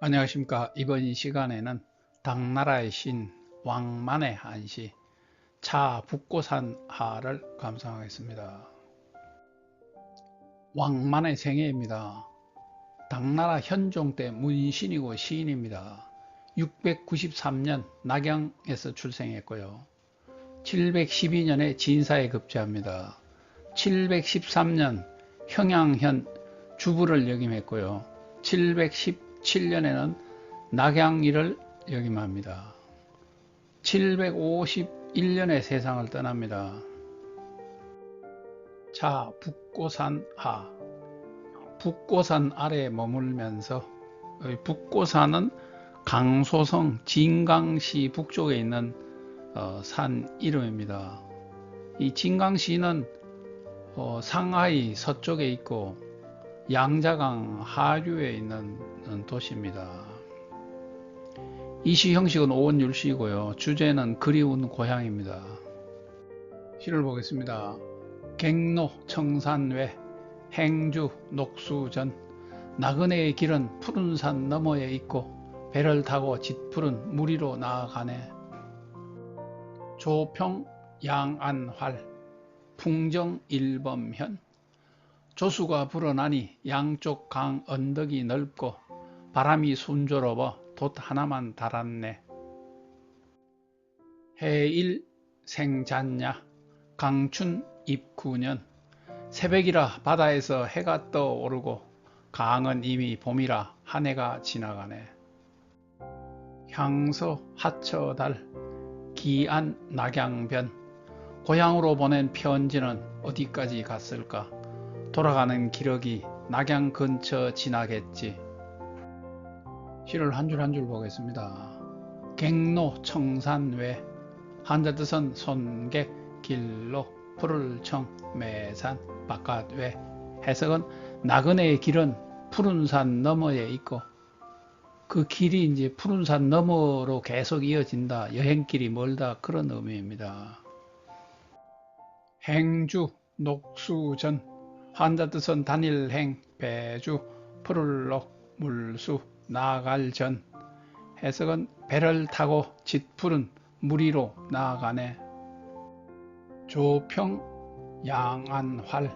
안녕하십니까. 이번 시간에는 당나라의 신 왕만의 한시 차 북고산 하를 감상하겠습니다. 왕만의 생애입니다. 당나라 현종 때 문신이고 시인입니다. 693년 낙양에서 출생했고요. 712년에 진사에 급제합니다. 713년 형양현 주부를 역임했고요 717년에는 낙양일을 역임합니다. 751년에 세상을 떠납니다. 자 북고산 하. 북고산 아래에 머물면서 북고산은 강소성 진강시 북쪽에 있는 어, 산 이름입니다. 이 진강시는 어, 상하이 서쪽에 있고 양자강 하류에 있는 도시입니다. 이 시 형식은 오원율시이고요. 주제는 그리운 고향입니다. 시를 보겠습니다. 갱로 청산외 행주 녹수전 나그네의 길은 푸른 산 너머에 있고 배를 타고 짙푸른 무리로 나아가네 조평 양안활 풍정 일범현 조수가 불어나니 양쪽 강 언덕이 넓고 바람이 순조로워 돛 하나만 달았네. 해일 생잔냐? 강춘 입구년. 새벽이라 바다에서 해가 떠오르고 강은 이미 봄이라 한 해가 지나가네. 향서 하처달 기안 낙양변. 고향으로 보낸 편지는 어디까지 갔을까 돌아가는 기러기 낙양 근처 지나겠지 시를 한 줄 한 줄 보겠습니다 갱로 청산외 한자 뜻은 손객 길로 푸를 청 매산 바깥외 해석은 나그네의 길은 푸른 산 너머에 있고 그 길이 이제 푸른 산 너머로 계속 이어진다. 여행길이 멀다. 그런 의미입니다. 행주, 녹수전, 한자 뜻은 단일행, 배주, 푸를록, 물수, 나갈전. 해석은 배를 타고 짙푸른 무리로 나아가네. 조평, 양안활.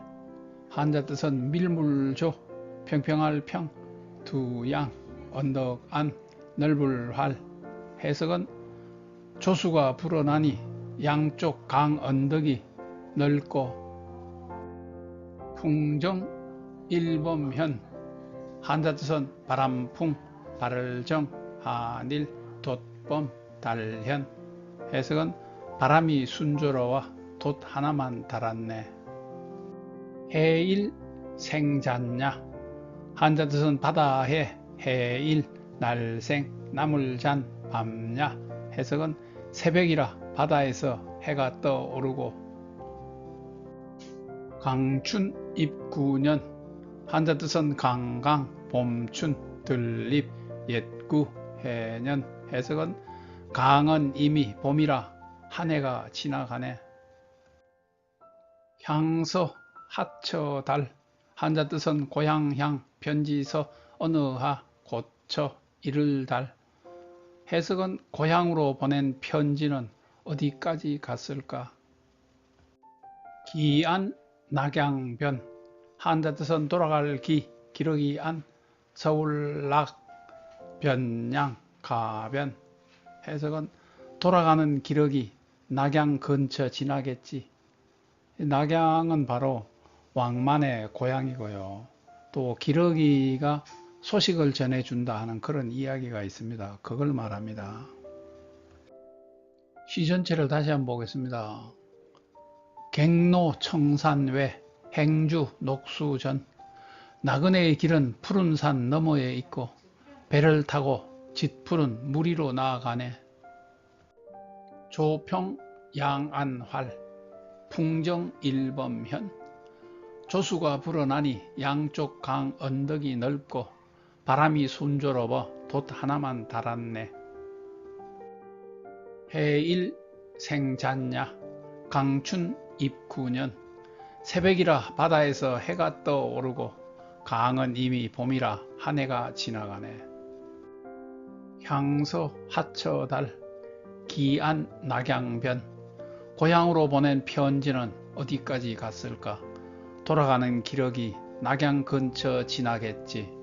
한자 뜻은 밀물조, 평평할 평, 두양, 언덕 안 넓을 활 해석은 조수가 불어나니 양쪽 강 언덕이 넓고 풍정 일범현 한자 뜻은 바람풍 발정 한일 돛범 달현. 해석은 바람이 순조로워 돛 하나만 달았네. 해일 생잔냐? 한자 뜻은 바다해 해일, 날생, 나물잔, 밤야 해석은 새벽이라 바다에서 해가 떠오르고 강춘 입구년 한자 뜻은 강강, 봄춘, 들립, 옛구, 해년 해석은 강은 이미 봄이라 한 해가 지나가네 향서, 하처, 달 한자 뜻은 고향향, 편지서, 어느하, 고쳐 이를 달 해석은 고향으로 보낸 편지는 어디까지 갔을까? 기안 낙양변 한자 뜻은 돌아갈 기 기러기 안 서울락 변양 가변 해석은 돌아가는 기러기 낙양 근처 지나겠지 낙양은 바로 왕만의 고향이고요 또 기러기가 소식을 전해준다 하는 그런 이야기가 있습니다. 그걸 말합니다. 시 전체를 다시 한번 보겠습니다. 갱로 청산외 행주 녹수전. 나그네의 길은 푸른 산 너머에 있고 배를 타고 짙푸른 무리로 나아가네. 조평 양안활 풍정 일범현. 조수가 불어나니 양쪽 강 언덕이 넓고 바람이 순조로워 돛 하나만 달았네. 해일 생잔냐 강춘 입구년 새벽이라 바다에서 해가 떠오르고 강은 이미 봄이라 한 해가 지나가네. 향서 하처달 기안 낙양변 고향으로 보낸 편지는 어디까지 갔을까? 돌아가는 기력이 낙양 근처 지나겠지.